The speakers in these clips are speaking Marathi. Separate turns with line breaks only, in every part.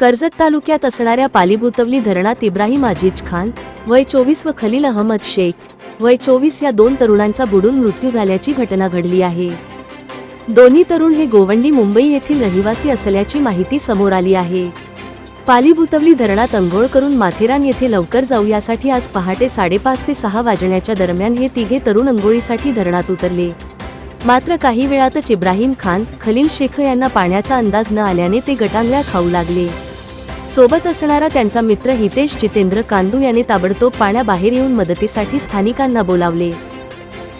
कर्जत तालुक्यात असणाऱ्या पालीभुतवली धरणात इब्राहिम अजीज खान वय चोवीस व खलील अहमद शेख वय चोवीस या दोन तरुणांचा बुडून मृत्यू झाल्याची घटना घडली आहे. दोन्ही तरुण हे गोवंडी मुंबई येथील रहिवासी असल्याची माहिती समोर आली आहे. पालीभुतवली धरणात अंघोळ करून माथेरान येथे लवकर जाऊ यासाठी आज पहाटे साडेपाच ते सहा वाजण्याच्या दरम्यान हे तिघे तरुण अंघोळीसाठी धरणात उतरले. मात्र काही वेळातच इब्राहिम खान खलील शेख यांना पाण्याचा अंदाज न आल्याने ते गटांगळ्या खाऊ लागले. सोबत असणारा त्यांचा मित्र हितेश जितेंद्र कांदू याने ताबडतोब पाण्याबाहेर येऊन मदतीसाठी स्थानिकांना बोलावले.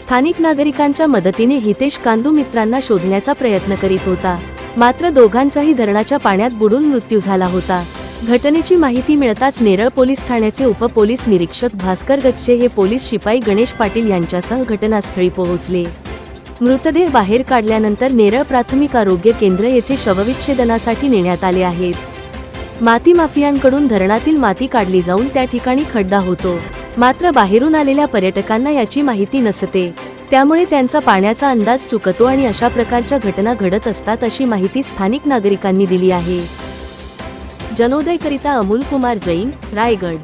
स्थानिक नागरिकांच्या मदतीने हितेश कांदू मित्रांना शोधण्याचा प्रयत्न करीत होता. मात्र दोघांचाही धरणाच्या पाण्यात बुडून मृत्यू झाला होता. घटनेची माहिती मिळताच नेरळ पोलीस ठाण्याचे उपपोलीस निरीक्षक भास्कर गच्चे हे पोलीस शिपाई गणेश पाटील यांच्यासह घटनास्थळी पोहोचले. मृतदेह बाहेर काढल्यानंतर नेरळ प्राथमिक आरोग्य केंद्र येथे शवविच्छेदनासाठी नेण्यात आले आहेत. माती माफियांकडून धरणातील माती काढली जाऊन त्या ठिकाणी खड्डा होतो. मात्र बाहेरून आलेल्या पर्यटकांना याची माहिती नसते. त्यामुळे त्यांचा पाण्याचा अंदाज चुकतो आणि अशा प्रकारच्या घटना घडत असतात अशी माहिती स्थानिक नागरिकांनी दिली आहे. जनोदयकरिता अमोल कुमार जैन रायगड.